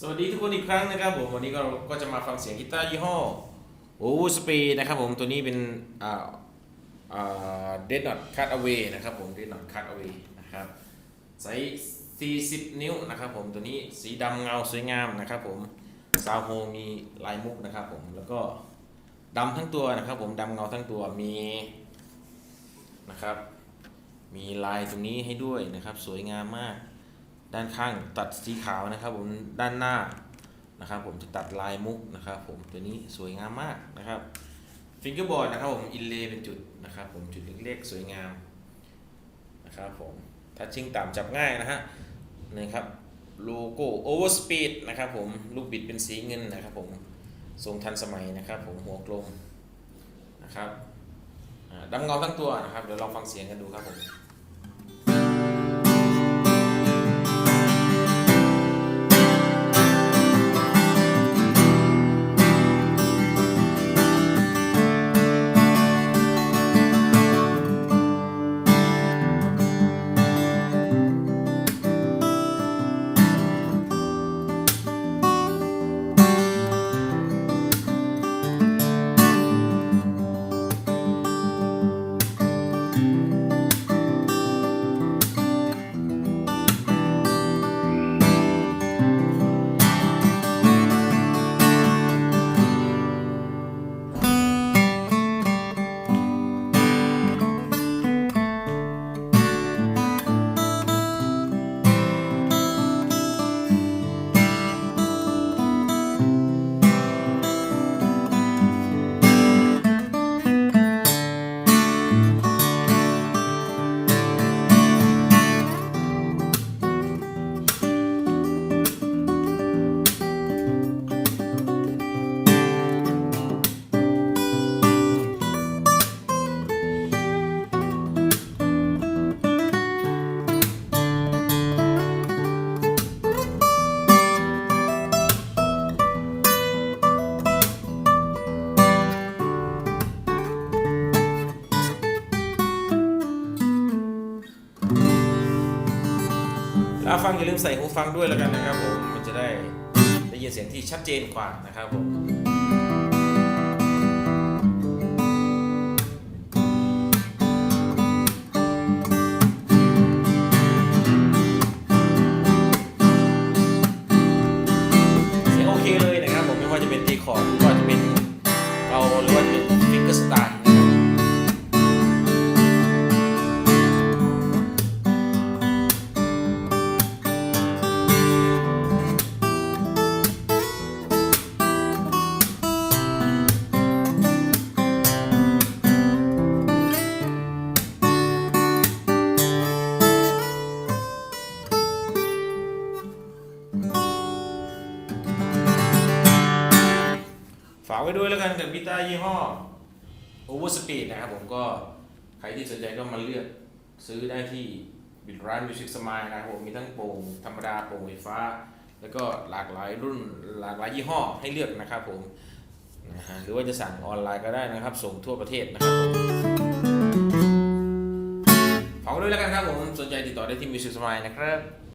สวัสดีทุกคนอีกครั้งนะครับผมวันนี้ก็ก็จะมาฟังเสียงกีตาร์ยี่ห้อโอเวอร์สปีนะครับผมตัวนี้เป็นอ่าอ่าเดดนอตคัตเอาไว้นะครับผมเดดนอตคัตเอาไว้นะครับไซส์40 นิ้วนะครับผมตัวนี้สีดำเงาสวยงามนะครับผมซาวโฮมีลายมุกนะครับผมแล้วก็ดำทั้งตัวนะครับผมดำเงาทั้งตัวมีนะครับมีลายตรงนี้ให้ด้วยนะครับสวยงามมาก ด้านข้างตัดสีขาวนะครับ ผมด้านหน้านะครับ ผมจะตัดลายมุกนะครับ ผมตัวนี้สวยงามมากนะครับฟิงเกอร์บอร์ดนะครับผมอินเลย์เป็นจุดนะครับ ผมจุดเล็กๆสวยงามนะครับผมทัชชิ่งต่ำจับง่ายนะฮะนะครับโลโก้โอเวอร์สปีดนะครับผมลูกบิดเป็นสีเงินนะครับ ผมทรงทันสมัยนะครับ ผมหัวกลมนะครับดำเงาทั้งตัวนะครับ เดี๋ยวลองฟังเสียงกันดูครับผม ถ้าฟังอย่าลืมใส่หูฟังด้วยแล้วกันนะครับผม มันจะได้ได้ยินเสียงที่ชัดเจนกว่านะครับผมเสียงโอเคเลยนะครับผมไม่ว่าจะเป็นตีคอร์ดหรือว่า ฝากไว้ด้วยแล้วกันกับกีตาร์ยี่ห้อ Over Speed นะครับผมก็ใครที่สนใจก็มาเลือกซื้อได้ที่บิดร้าน Music Smile นะครับผมมีทั้งโปร่งธรรมดาโปร่งไฟฟ้า แล้วก็หลากหลายรุ่นหลากหลายยี่ห้อให้เลือกนะครับผมนะฮะหรือว่าจะสั่งออนไลน์ก็ได้นะครับ ส่งทั่วประเทศนะครับผมฝากไว้ด้วยแล้วกันครับผมสนใจติดต่อได้ที่ Music Smile นะครับ